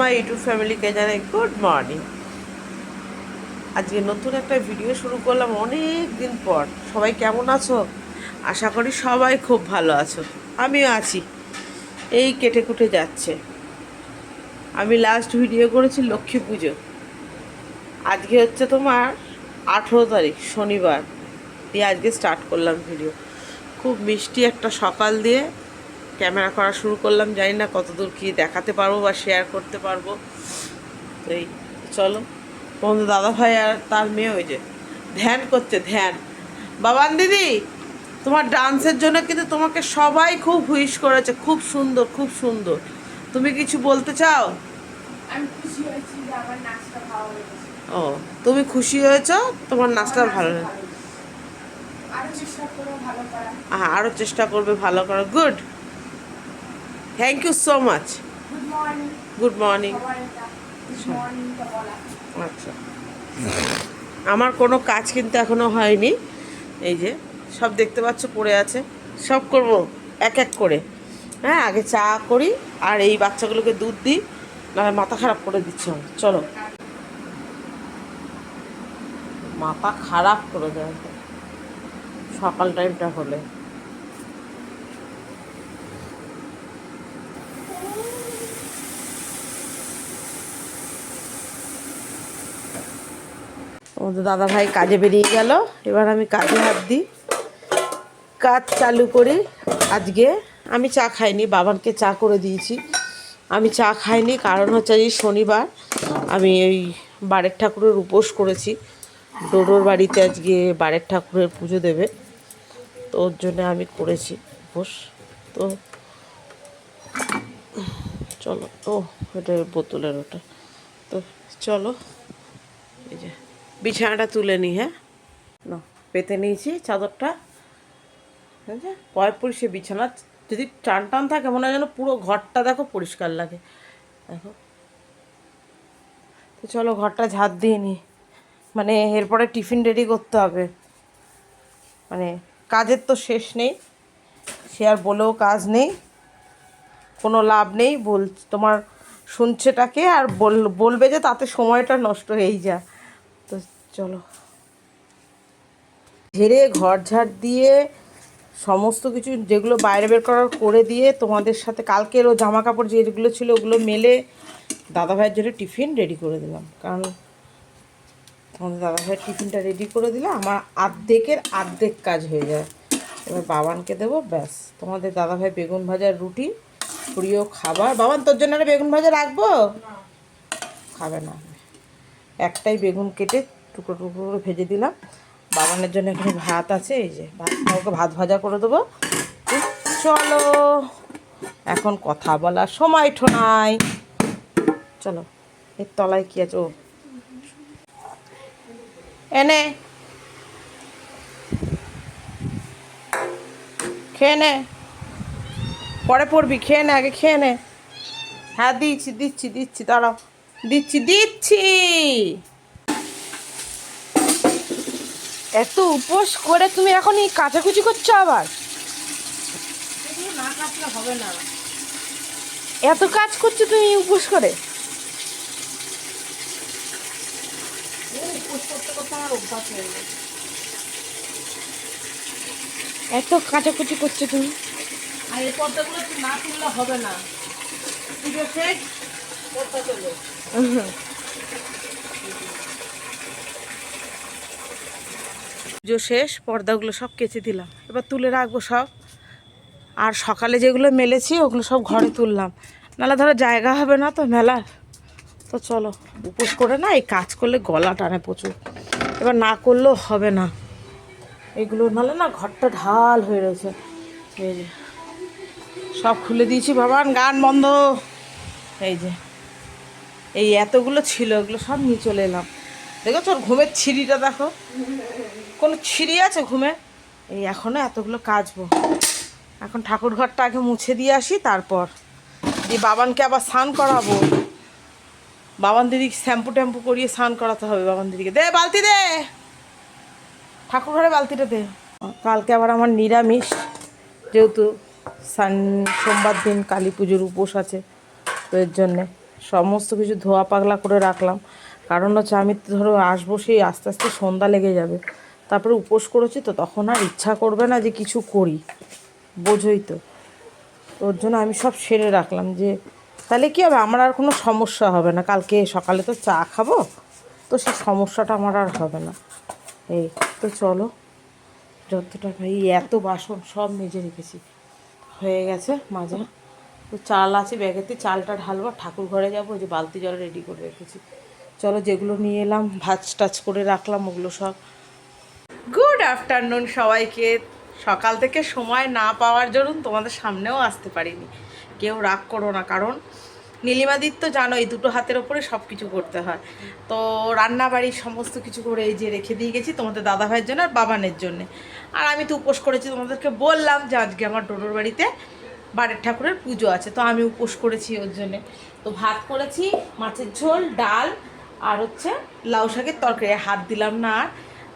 My YouTube ফ্যামিলিকে জানাই good morning আজকে নতুন একটা ভিডিও শুরু করলাম অনেক দিন পর। সবাই কেমন আছো? আশা করি সবাই খুব ভালো আছো। আমিও আছি। এই কেটে কুটে যাচ্ছে। আমি লাস্ট ভিডিও করেছি লক্ষ্মী পুজো। আজকে হচ্ছে তোমার আঠেরো তারিখ, শনিবার। দিয়ে আজকে স্টার্ট করলাম ভিডিও খুব মিষ্টি একটা সকাল দিয়ে ক্যামেরা করা শুরু করলাম জানি না কতদূর কি দেখাতে পারব বা শেয়ার করতে পারব। তো এই চলো। বন্ধু দাদা ভাই আর তার মেয়ে ওই যে ধ্যান করছে ধ্যান। বাবান দিদি তোমার ডান্সের জন্য কিন্তু তোমাকে সবাই খুব হুইশ করেছে খুব সুন্দর খুব সুন্দর। তুমি কিছু বলতে চাও? ও তুমি খুশি হয়েছো? তোমার নাচটা ভালো লাগে আরও চেষ্টা করো ভালো করা আরও চেষ্টা করবে ভালো করার। Good thank you so much good morning আচ্ছা। আমার কোনো কাজ কিন্তু এখনও হয়নি। এই যে সব দেখতে পাচ্ছ পড়ে আছে। সব করব এক এক করে। হ্যাঁ আগে চা করি আর এই বাচ্চাগুলোকে দুধ দিই নাহলে মাথা খারাপ করে দিচ্ছে। চলো। মাথা খারাপ করে দেয়। সকাল টাইমটা হলে। দাদা ভাই কাজে বেরিয়ে গেল। এবার আমি কাজে হাত দিই। কাজ চালু করি আজকে আমি চা খাইনি, বাবানকে চা করে দিয়েছি। আমি চা খাইনি, কারণ হচ্ছে আজ শনিবার। আমি ওই বাড়ির ঠাকুরের উপোস করেছি। ডোডোর বাড়িতে আজকে বাড়ির ঠাকুরের পুজো দেবে। তো ওর জন্য আমি করেছি উপোস। তো চলো, ও, এটা বোতলের ওটা। তো চলো। যে বিছানাটা তুলে নিই হ্যাঁ? না, পেতে নিয়েছি চাদরটা। বুঝলে পয় পরিষে বিছানা, যদি টান টান থাকে, মনে হয় যেন পুরো ঘরটা দেখো পরিষ্কার লাগে। দেখো। তো চলো ঘরটা ঝাড় দিয়ে নি। মানে এরপরে টিফিন রেডি করতে হবে। মানে কাজের তো শেষ নেই। সে আর বলেও কাজ নেই। কোনো লাভ নেই, বল, তোমার শুনছেটাকে আর বল, বলবে যে তাতে সময়টা নষ্ট হয়েই যা। তো চলো। ঝেড়ে ঘর ঝাড় দিয়ে সমস্ত কিছু যেগুলো বাইরে বের করার করে দিয়ে তোমাদের সাথে কালকেরও জামা কাপড় যেগুলো ছিল ওগুলো মেলে দাদা ভাইয়ের জন্য টিফিন রেডি করে দিলাম। কারণ তোমাদের দাদা ভাইয়ের টিফিনটা রেডি করে দিলে আমার আর্ধেকের আর্ধেক কাজ হয়ে যায়। এবার বাবানকে দেবো ব্যাস। তোমাদের দাদা ভাই বেগুন ভাজার রুটি প্রিয় খাবার। বাবান তোর জন্য বেগুন ভাজা রাখব? খাবে না। একটাই বেগুন কেটে টুকরো টুকরো করে ভেজে দিলাম। বাবানের জন্য এখানে ভাত আছে, এই যে ভাত ওকে ভাত ভাজা করে দেবো। চলো, এখন কথা বলার সময় ঠোনাই চলো, এর তলায় কি আছে, ও। এনে। খেয়ে নে। পরে পড়বি, খেয়ে নে, আগে খেয়ে নে। হ্যাঁ দিচ্ছি দিচ্ছি দিচ্ছি, দাঁড়াও। দিচ্ছি দিচ্ছি। এত উপোস করে তুমি এখন এই কাচাকুচি করছ আবার? না কাটলে হবে না এত কাজ করছ তুমি উপোস করে? এত কাচাকুচি করছ তুমি? আর এই পর্দাগুলো না তুললে হবে না। পর্দা পুজো শেষ, পর্দাগুলো সব কেচে দিলাম। এবার তুলে রাখব সব। আর সকালে যেগুলো মেলেছি, ওগুলো সব ঘরে তুললাম। নাহলে ধরো জায়গা হবে না তো মেলার। তো চলো, উপোস করে না, এই কাজ করলে গলা টানে প্রচুর। এবার না করলেও হবে না। এগুলো নাহলে না ঘরটা ঢাল হয়ে রয়েছে। এই যে, সব খুলে দিয়েছি বাবান গান বন্ধ। এই যে, এই এতগুলো ছিল, এগুলো সব নিয়ে চলে এলাম। দেখো তোর ঘুমের ছিঁড়িটা, দেখো? কোনো ছিঁড়ি আছে ঘুমে? এই এখনও এতগুলো কাচবো। এখন ঠাকুর ঘরটা আগে মুছে দিয়ে আসি, তারপর। দিয়ে বাবানকে আবার স্নান করাবো। বাবান দিদি শ্যাম্পু ট্যাম্পু করিয়ে স্নান করাতে হবে বাবান দিদিকে। দে, বালতি দে! ঠাকুর ঘরে বালতিটা দে। কালকে আবার আমার নিরামিষ, যেহেতু সান, সোমবার দিন কালী পুজোর উপোস আছে, তো এর জন্যে সমস্ত কিছু ধোয়া পাগলা করে রাখলাম। কারণ হচ্ছে আমি তো ধরো আসব সেই আস্তে আস্তে সন্ধ্যা লেগে যাবে। তারপরে উপোস করেছি তো তখন আর ইচ্ছা করবে না যে কিছু করি। বোঝোই তো। ওর জন্য আমি সব সেরে রাখলাম যে, তাহলে কী হবে? আমার আর কোনো সমস্যা হবে না। কালকে সকালে তো চা খাব, তো সেই সমস্যাটা আমার আর হবে না। এই তো চলো। যতটা ভাই এত বাসন সব মেজে রেখেছি। হয়ে গেছে মাজা। তো চাল আছে, ব্যাগেতে চালটা ঢালবো ঠাকুর ঘরে যাব যে বালতি জল রেডি করে রেখেছি। চলো যেগুলো নিয়ে এলাম, ভাজ টাচ করে রাখলাম, ওগুলো সব গুড আফটারনুন সবাইকে। সকাল থেকে সময় না পাওয়ার জন্য তোমাদের সামনেও আসতে পারিনি। কেউ রাগ করো না, কারণ নীলিমাদির তো জানোই দুটো হাতের ওপরে সব কিছু করতে হয়। তো রান্না বাড়ির সমস্ত কিছু করে এই যে রেখে দিয়ে গেছি তোমাদের দাদা ভাইয়ের জন্য আর বাবানের জন্যে। আর আমি তো উপোস করেছি, তোমাদেরকে বললাম যে আজকে আমার ডোডোর বাড়িতে বাড়ির ঠাকুরের পুজো আছে, তো আমি উপোস করেছি ওর জন্যে। তো ভাত করেছি, মাছের ঝোল, ডাল আর হচ্ছে লাউ শাকের তরকারি। হাত দিলাম না আর।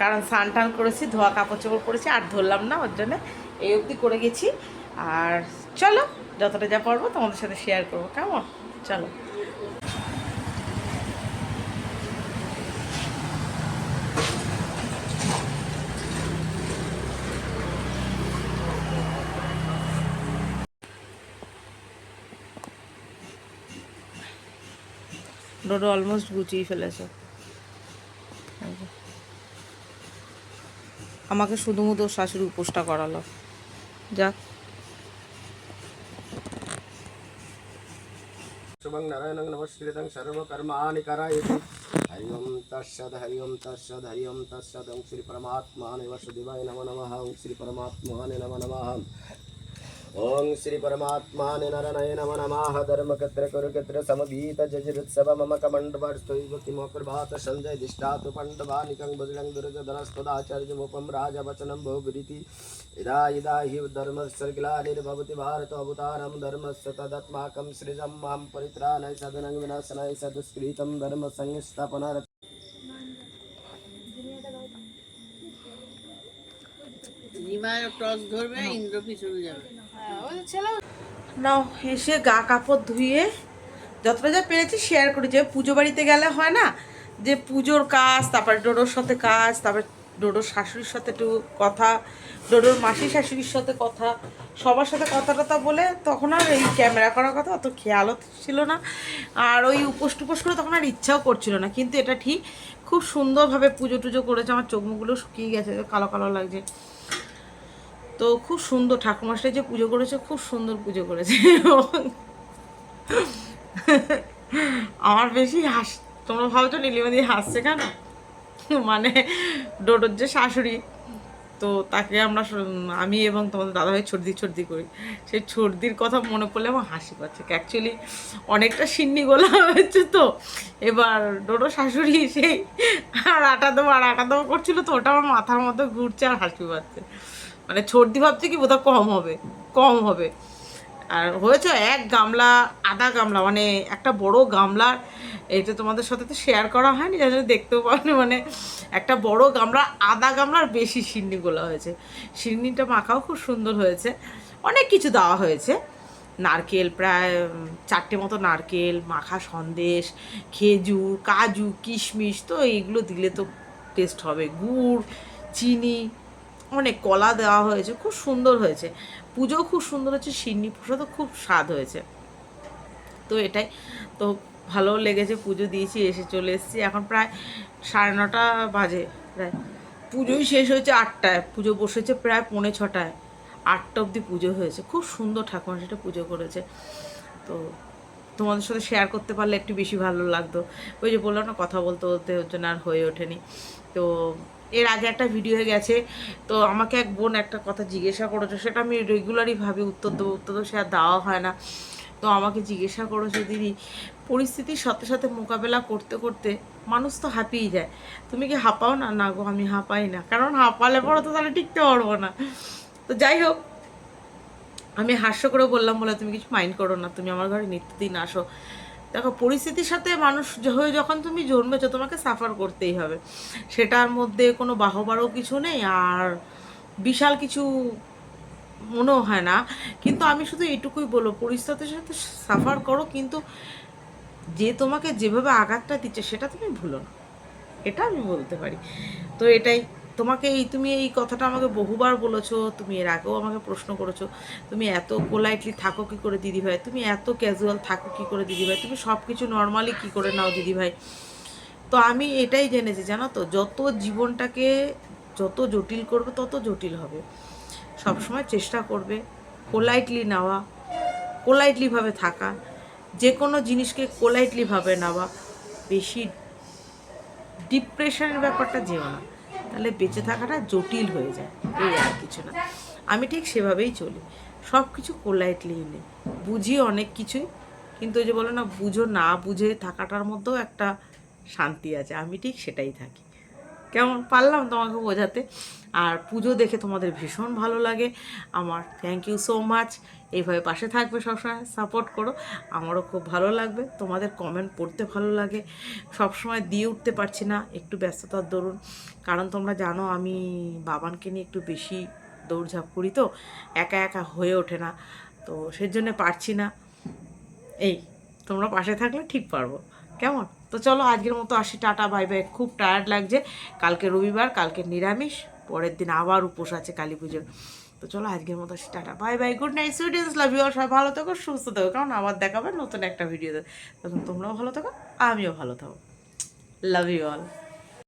কারণ স্নান টান করেছি, ধোয়া কাপড় চোপড় পরেছি, আর ধরলাম না, ওর জন্য এই অবধি করে গেছি। আর চলো, যতটা যা পারব তোমাদের সাথে শেয়ার করব, কেমন? চলো। ডোডো অলমোস্ট গুছিয়ে ফেলেছে এই যে। আমাকে শুধু মতো শাশুড়ি উপোসটা করালো। যাক। শুভং নারায়ণং নমস্কৃতং সর্বকর্মাণি কারায়তি। হরি ওম তৎসদ হরি ওম তৎসদ হরি ওম তৎসদ ওং শ্রী পরমাত্মানে বসুদেবায় নম নমঃ, ওং শ্রী পরমাত্মানে নম নমঃ। नमः ॐ श्रीपरमात्माने नरनय नमो नमः धर्मकत्र कुरुकत्र समभीत जजरुत्सव मम कमण्डवर्स्तैव किमप्रभात सञ्जय दिष्टातु पण्डवानिकं भुजलं दुर्जधनस्तदाचार्यमुपं राजवचनं बहुभिरिति यदा यदा हि धर्मस्सर्गिलानिर्भवति भारत अवतारं धर्मस्य तदत्माकं सृजं मां परित्राणाय सदनं विनाशनाय सदुष्कृतं धर्मसंस्थापनार्थ রিমার টস ধরবে ইন্দ্র পিছনে যাবে নাও, এসে গা কাপড় ধুয়ে যতটা যা পেরেছি শেয়ার করি। যে পুজো বাড়িতে গেলে হয় না, যে পুজোর কাজ, তারপর ডোডোর সাথে কাজ, তারপর ডোডোর শাশুড়ির সাথে একটু কথা, ডোডোর মাসি শাশুড়ির সাথে কথা, সবার সাথে কথা টথা বলে তখন আর এই ক্যামেরা করার কথা অত খেয়ালও ছিল না। আর ওই উপোস টুপোস করে তখন আর ইচ্ছাও করছিল না। কিন্তু এটা ঠিক, খুব সুন্দরভাবে পুজো টুজো করেছে, আমার চোখ মুখগুলো শুকিয়ে গেছে, কালো কালো লাগছে। তো খুব সুন্দর, ঠাকুরমাশাই যে পুজো করেছে, খুব সুন্দর পুজো করেছে। আমার বেশি হাস, তোমরা ভাবছ নীলিমা দিয়ে হাসছে কেন? মানে ডোডোর যে শাশুড়ি, তো তাকে আমরা আমি এবং তোমাদের দাদাভাই ছর্দি ছর্দি করি। সেই ছর্দির কথা মনে পড়লে আমার হাসি পাচ্ছে। অ্যাকচুয়ালি অনেকটা সিন্নি গোলা হয়েছে তো। এবার ডোডো শাশুড়ি সেই আর আটা দেবো, আর আটা দেবো করছিল তো, ওটা আমার মাথার মধ্যে ঘুরছে আর হাসি পাচ্ছে। মানে সর্দি ভাবছে কি বোধহয় কম হবে কম হবে। আর হয়েছে এক গামলা, আধা গামলা মানে একটা বড় গামলার এটা তোমাদের সাথে তো শেয়ার করা হয়নি, যার জন্য দেখতেও পাওনি মানে একটা বড় গামলা, আধা গামলার বেশি সিন্নিগুলো হয়েছে। সিন্নিটা মাখাও খুব সুন্দর হয়েছে। অনেক কিছু দেওয়া হয়েছে। নারকেল প্রায় চারটে মতো নারকেল, মাখা সন্দেশ, খেজুর, কাজু, কিশমিশ, তো এইগুলো দিলে তো টেস্ট হবে। গুড়, চিনি অনেক কলা দেওয়া হয়েছে, খুব সুন্দর হয়েছে। পুজোও খুব সুন্দর হয়েছে, সিন্নি প্রসাদও খুব স্বাদ হয়েছে। তো এটাই, তো ভালো লেগেছে, পুজো দিয়েছি, এসে চলে এসেছি। এখন প্রায় সাড়ে নটা বাজে, প্রায়। পুজোই শেষ হয়েছে আটটায়, পুজো বসেছে প্রায় পৌনে ছটায়। আটটা অবধি পুজো হয়েছে, খুব সুন্দর ঠাকুমা সেটা পুজো করেছে। তো তোমাদের সাথে শেয়ার করতে পারলে একটু বেশি ভালো লাগতো। ওই যে বললাম না, কথা বলতে বলতে ওর জন্য আর হয়ে ওঠেনি। তো এর আগে একটা ভিডিও হয়ে গেছে। তো আমাকে এক বোন একটা কথা জিজ্ঞাসা করেছে, সেটা আমি রেগুলারই ভাবি, উত্তর দেবো উত্তর দেবো, সে আর দেওয়া হয় না। তো আমাকে জিজ্ঞাসা করেছে, দিদি, পরিস্থিতির সাথে সাথে মোকাবেলা করতে করতে মানুষ তো হাঁপিয়ে যায়। তুমি কি হাঁপাও না? না গো, আমি হাঁপাই না। কারণ হাঁপালে পরে তো তাহলে টিকতে পারব না। তো যাই হোক, আমি হাস্য করে বললাম, বলে, তুমি কিছু মাইন্ড করো না, তুমি আমার ঘরে নিত্যদিন আসো। দেখো, পরিস্থিতির সাথে মানুষ হয়ে যখন তুমি জন্মেছো, তোমাকে সাফার করতেই হবে। সেটার মধ্যে কোনো বাহবারও কিছু নেই, আর বিশাল কিছু মনেও হয় না। কিন্তু আমি শুধু এটুকুই বলব, পরিস্থিতির সাথে সাফার করো, কিন্তু যে তোমাকে যেভাবে আঘাতটা দিচ্ছে, সেটা তুমি ভুলো না। এটা আমি বলতে পারি। তো এটাই। তোমাকে এই, তুমি এই কথাটা আমাকে বহুবার বলেছ, তুমি এর আগেও আমাকে প্রশ্ন করেছ, তুমি এত পোলাইটলি থাকো কি করে দিদিভাই? তুমি এত ক্যাজুয়াল থাকো কি করে দিদিভাই? তুমি সব কিছু নর্মালি কি করে নাও দিদিভাই? তো আমি এটাই জেনেছি, জানো তো, যত জীবনটাকে যত জটিল করবে, তত জটিল হবে। সবসময় চেষ্টা করবে পোলাইটলি নেওয়া পোলাইটলিভাবে থাকা যে কোনো জিনিসকে পোলাইটলিভাবে নেওয়া। বেশি ডিপ্রেশনের ব্যাপারটা যেও না। তাহলে বেঁচে থাকাটা জটিল হয়ে যায়, এই আর কিছু না। আমি ঠিক সেভাবেই চলি। সব কিছু পোলাইটলি নেই। বুঝি অনেক কিছুই, কিন্তু ওই যে বলে না, বুঝো না বুঝে থাকাটার মধ্যেও একটা শান্তি আছে। আমি ঠিক সেটাই থাকি। কেমন পারলাম তোমাকে বোঝাতে। আর পুজো দেখে তোমাদের ভীষণ ভালো লাগে। আমার থ্যাংক ইউ সো মাচ এইভাবে পাশে থাকবে সবসময় সাপোর্ট করো। আমারও খুব ভালো লাগবে। তোমাদের কমেন্ট পড়তে ভালো লাগে। সবসময় দিয়ে উঠতে পারছি না, একটু ব্যস্ততার দরুন। কারণ তোমরা জানো, আমি বাবানকে নিয়ে একটু বেশি দৌড়ঝাঁপ করি তো, একা একা হয়ে ওঠে না। তো সেজন্য পারছি না। এই, তোমরা পাশে থাকলে ঠিক পারব। কেমন? তো চলো আজকের মতো আসি, টাটা বাই বাই খুব টায়ার্ড লাগছে। কালকে রবিবার, কালকে নিরামিষ, পরের দিন আবার উপোস আছে কালী পুজোর। তো চলো আজকের মতো আসি, tata bye bye good night সুইডেন্স love you সবাই ভালো থাকো, সুস্থ থাকো। কারণ আবার দেখাবে নতুন একটা ভিডিওতে তখন তোমরাও ভালো থাকো, আমিও ভালো থাকো। Love you all